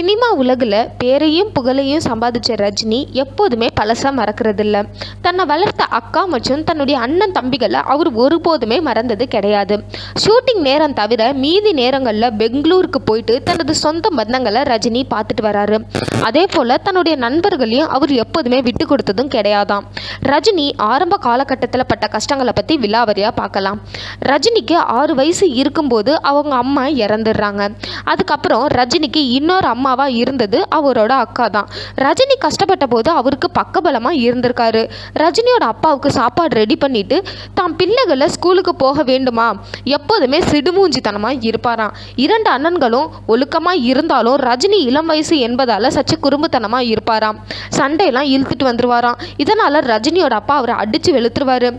Cinema உலகில் பேரையும் புகழையும் சம்பாதிச்ச ரஜினி எப்போதுமே பழசாக மறக்கிறதில்ல. தன்னை வளர்த்த அக்கா மற்றும் தன்னுடைய அண்ணன் தம்பிகளை அவர் ஒருபோதுமே மறந்தது கிடையாது. ஷூட்டிங் நேரம் தவிர மீதி நேரங்களில் பெங்களூருக்கு போயிட்டு தனது சொந்த பந்தங்களை ரஜினி பார்த்துட்டு வராரு. அதே போல் தன்னுடைய நண்பர்களையும் அவர் எப்போதுமே விட்டு கொடுத்ததும் கிடையாதாம். ரஜினி ஆரம்ப காலகட்டத்தில் பட்ட கஷ்டங்களை பற்றி விலாவரியாக பார்க்கலாம். ரஜினிக்கு ஆறு வயசு இருக்கும்போது அவங்க அம்மா இறந்துடுறாங்க. அதுக்கப்புறம் ரஜினிக்கு இன்னொரு அம்மா அம்மாவாக இருந்தது அவரோட அக்கா தான். ரஜினி கஷ்டப்பட்ட போது அவருக்கு பக்கபலமாக இருந்திருக்காரு. ரஜினியோட அப்பாவுக்கு சாப்பாடு ரெடி பண்ணிட்டு தாம் பிள்ளைகளை ஸ்கூலுக்கு போக வேண்டுமா? எப்போதுமே சிடுமூஞ்சித்தனமாக இருப்பாராம். இரண்டு அண்ணன்களும் ஒழுக்கமாக இருந்தாலும் ரஜினி இளம் வயசு என்பதால் சச்சு குறும்புத்தனமாக இருப்பாராம். சண்டையெல்லாம் இழுத்துட்டு வந்துருவாராம். இதனால் ரஜினியோட அப்பா அவரை அடித்து வெளுத்துருவாரு.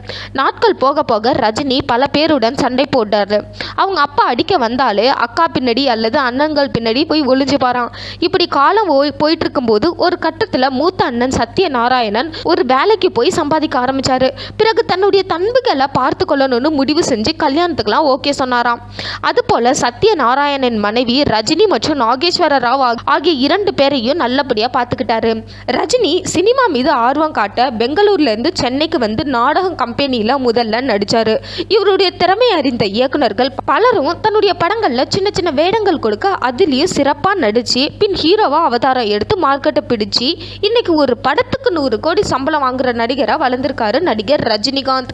நாட்கள் போக போக ரஜினி பல பேருடன் சண்டை போட்டார். அவங்க அப்பா அடிக்க வந்தாலே அக்கா பின்னாடி அல்லது அண்ணன்கள் பின்னாடி போய் ஒளிஞ்சுப்பாராம். இப்படி காலம் போயிட்டு இருக்கும்போது ஒரு கட்டத்தில் மூத்த அண்ணன் சத்யநாராயணன் ஒரு வேலைக்கு போய் சம்பாதிக்க ஆரம்பிச்சாரு. பிறகு தன்னுடைய தன்புகளை பார்த்து கொள்ளணும்னு முடிவு செஞ்சு கல்யாணத்துக்குலாம் ஓகே சொன்னாராம். அதுபோல சத்யநாராயணன் மனைவி ரஜினி மற்றும் நாகேஸ்வர ராவ் ஆகிய இரண்டு பேரையும் நல்லபடியாக பார்த்துக்கிட்டாரு ரஜினி சினிமா மீது ஆர்வம் காட்ட பெங்களூர்லேருந்து சென்னைக்கு வந்து நாடகம் கம்பெனியில் முதல்ல நடித்தார் இவருடைய திறமை அறிந்த இயக்குனர்கள் பலரும் தன்னுடைய படங்களில் சின்ன சின்ன வேடங்கள் கொடுக்க அதுலேயும் சிறப்பாக நடித்து பின் ஹீரோவாக அவதாரம் எடுத்து மார்க்கெட்டை பிடிச்சி இன்னைக்கு ஒரு படத்துக்கு நூறு கோடி சம்பளம் வாங்குற நடிகராக வளர்ந்திருக்காரு நடிகர் ரஜினிகாந்த்.